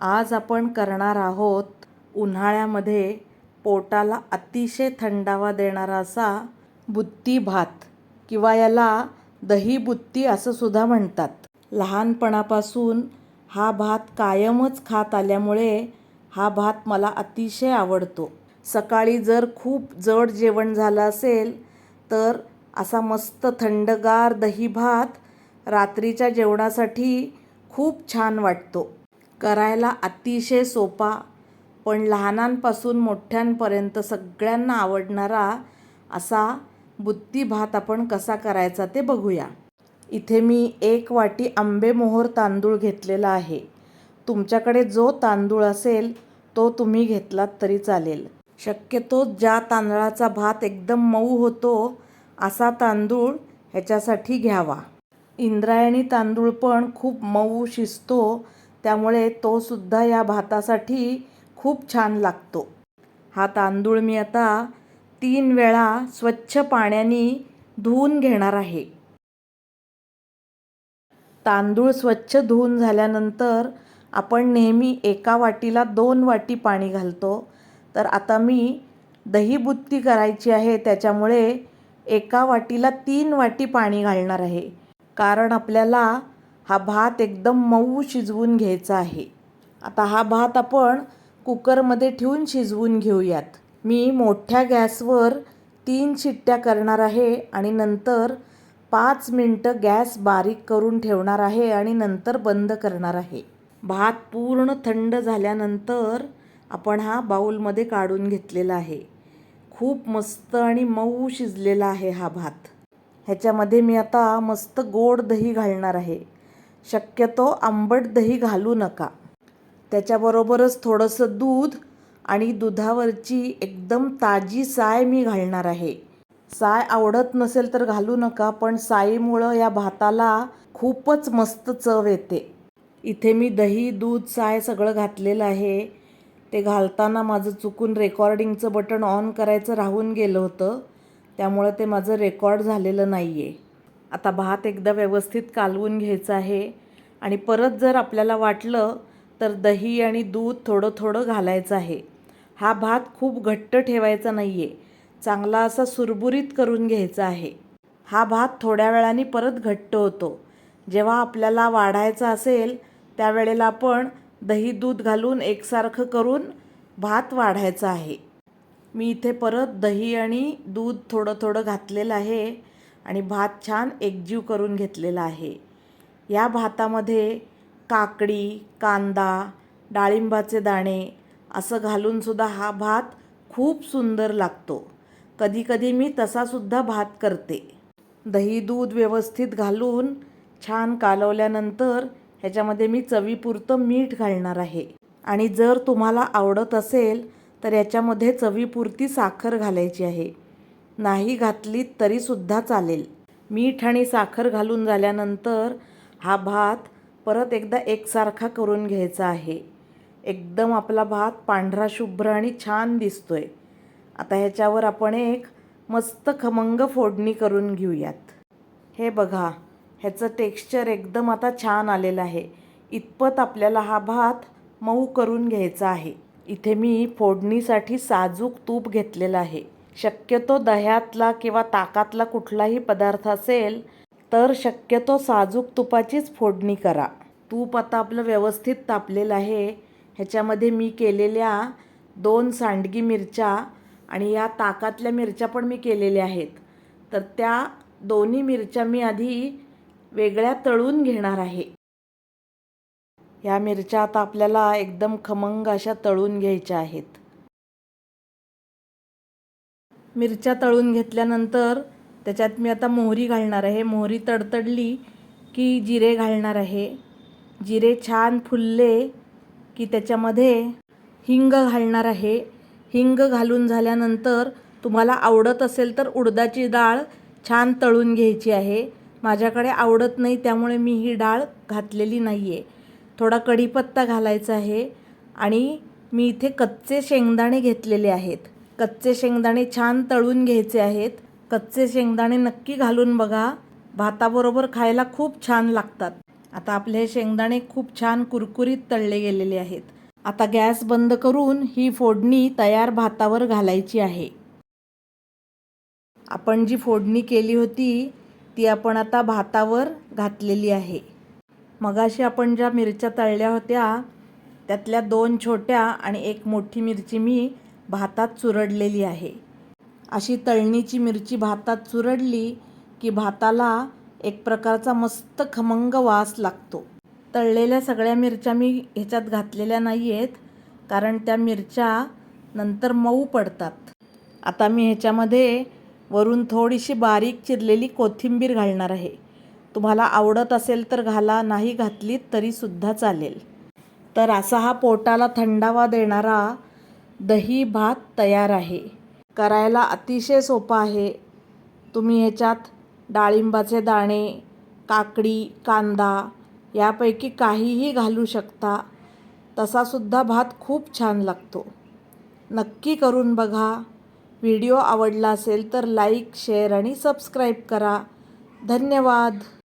आज आपण करणार आहोत उन्हाळ्यामध्ये पोटाला अतिशय थंडावा देणारा असा बुत्ती भात किंवा याला दही बुत्ती असं सुद्धा म्हणतात. लहानपणापासून हा भात कायमच खात आल्यामुळे हा भात मला अतिशय आवडतो. सकाळी जर खूप जड जेवण झालं असेल तर असा मस्त थंडगार दही भात रात्रीच्या जेवणासाठी खूप छान वाटतो. करायला अतिशय सोपा पण लहानांपासून मोठ्यांपर्यंत सगळ्यांना आवडणारा असा बुद्धिभात आपण कसा करायचा ते बघूया. इथे मी एक वाटी आंबेमोहोर तांदूळ घेतलेला आहे. तुमच्याकडे जो तांदूळ असेल तो तुम्ही घेतलात तरी चालेल. शक्यतो ज्या तांदळाचा भात एकदम मऊ होतो असा तांदूळ ह्याच्यासाठी घ्यावा. इंद्रायणी तांदूळ पण खूप मऊ शिजतो त्यामुळे तो सुद्धा या भातासाठी खूप छान लागतो. हा तांदूळ मी आता तीन वेळा स्वच्छ पाण्याने धुवून घेणार आहे. तांदूळ स्वच्छ धुवून झाल्यानंतर आपण नेहमी एका वाटीला दोन वाटी पाणी घालतो. तर आता मी दहीबुत्ती करायची आहे त्याच्यामुळे एका वाटीला तीन वाटी पाणी घालणार आहे. कारण आपल्याला हा भात एकदम मऊ शिजवून घ्यायचा आहे. आता हा भात आपण कुकरमध्ये ठेवून शिजवून घेऊयात. मी मोठ्या गॅसवर तीन शिट्ट्या करणार आहे आणि नंतर पाच मिनटं गॅस बारीक करून ठेवणार आहे आणि नंतर बंद करणार आहे. भात पूर्ण थंड झाल्यानंतर आपण हा बाऊलमध्ये काढून घेतलेला आहे. खूप मस्त आणि मऊ शिजलेला आहे हा भात. ह्याच्यामध्ये मी आता मस्त गोड दही घालणार आहे. शक्यतो आंबट दही घालू नका. त्याच्याबरोबरच थोडंसं दूध आणि दुधावरची एकदम ताजी साय मी घालणार आहे. साय आवडत नसेल तर घालू नका पण साईमुळं या भाताला खूपच मस्त चव येते. इथे मी दही दूध साय सगळं घातलेलं आहे. ते घालताना माझं चुकून रेकॉर्डिंगचं बटन ऑन करायचं राहून गेलं होतं. त्यामुळं ते माझं रेकॉर्ड झालेलं नाही आहे आता भात एकदा व्यवस्थित कालवून घ्यायचं आहे. आणि परत जर आपल्याला वाटलं तर दही आणि दूध थोडं थोडं घालायचं आहे. हा भात खूप घट्ट ठेवायचा नाही आहे चांगला असा सुरबुरीत करून घ्यायचा आहे. हा भात थोड्या वेळाने परत घट्ट होतो. जेव्हा आपल्याला वाढायचा असेल त्यावेळेला आपण दही दूध घालून एकसारखं करून भात वाढायचा आहे. मी इथे परत दही आणि दूध थोडं थोडं घातलेलं आहे. आणि भात छान एकजीव करून घेतलेला आहे. या भातामध्ये काकडी कांदा डाळिंबाचे दाणे असं घालूनसुद्धा हा भात खूप सुंदर लागतो. कधीकधी मी तसासुद्धा भात करते. दही दूध व्यवस्थित घालून छान कालवल्यानंतर ह्याच्यामध्ये मी चवीपुरतं मीठ घालणार आहे. आणि जर तुम्हाला आवडत असेल तर याच्यामध्ये चवीपुरती साखर घालायची आहे. नाही घातली तरीसुद्धा चालेल. मीठ आणि साखर घालून झाल्यानंतर हा भात परत एकदा एकसारखा करून घ्यायचा आहे. एकदम आपला भात पांढरा शुभ्र आणि छान दिसतो आहे आता ह्याच्यावर आपण एक मस्त खमंग फोडणी करून घेऊयात. हे बघा ह्याचं टेक्स्चर एकदम आता छान आलेलं आहे. इतपत आपल्याला हा भात मऊ करून घ्यायचा आहे. इथे मी फोडणीसाठी साजूक तूप घेतलेलं आहे. शक्यतो दह्यातला किंवा ताकातला कुठलाही पदार्थ असेल तर शक्यतो साजूक तुपाचीच फोडणी करा. तूप आता आपलं व्यवस्थित तापलेलं आहे. ह्याच्यामध्ये मी केलेल्या दोन सांडगी मिरच्या आणि या ताकातल्या मिरच्या पण मी केलेल्या आहेत. तर त्या दोन्ही मिरच्या मी आधी वेगळ्या तळून घेणार आहे. ह्या मिरच्या आता आपल्याला एकदम खमंग अशा तळून घ्यायच्या आहेत. मिरच्या तळून घेतल्यानंतर त्याच्यात मी आता मोहरी घालणार आहे. मोहरी तडतडली की जिरे घालणार आहे. जिरे छान फुलले की त्याच्यामध्ये हिंग घालणार आहे. हिंग घालून झाल्यानंतर तुम्हाला आवडत असेल तर उडदाची डाळ छान तळून घ्यायची आहे. माझ्याकडे आवडत नाही त्यामुळे मी ही डाळ घातलेली नाही आहे थोडा कढीपत्ता घालायचा आहे आणि मी इथे कच्चे शेंगदाणे घेतलेले आहेत. कच्चे शेंगदाणे छान तळून घ्यायचे आहेत. कच्चे शेंगदाणे नक्की घालून बघा. भाताबरोबर खायला खूप छान लागतात. आता आपले हे शेंगदाणे खूप छान कुरकुरीत तळले गेलेले आहेत. आता गॅस बंद करून ही फोडणी तयार भातावर घालायची आहे. आपण जी फोडणी केली होती ती आपण आता भातावर घातलेली आहे. मगाशी आपण ज्या मिरच्या तळल्या होत्या त्यातल्या दोन छोट्या आणि एक मोठी मिरची मी भातात चुरडलेली आहे. अशी तळणीची मिरची भातात चुरडली की भाताला एक प्रकारचा मस्त खमंग वास लागतो. तळलेल्या सगळ्या मिरच्या मी ह्याच्यात घातलेल्या नाही आहेत कारण त्या मिरच्या नंतर मऊ पडतात. आता मी ह्याच्यामध्ये वरून थोडीशी बारीक चिरलेली कोथिंबीर घालणार आहे. तुम्हाला आवडत असेल तर घाला नाही घातलीत तरीसुद्धा चालेल. तर असा हा पोटाला थंडावा देणारा दही भात तयार आहे. करायला अतिशय सोपा आहे. तुम्ही ह्याच्यात डाळिंबाचे दाणे काकडी कांदा यापैकी काहीही घालू शकता. तसासुद्धा भात खूप छान लागतो. नक्की करून बघा. व्हिडिओ आवडला असेल तर लाईक शेअर आणि सबस्क्राईब करा. धन्यवाद.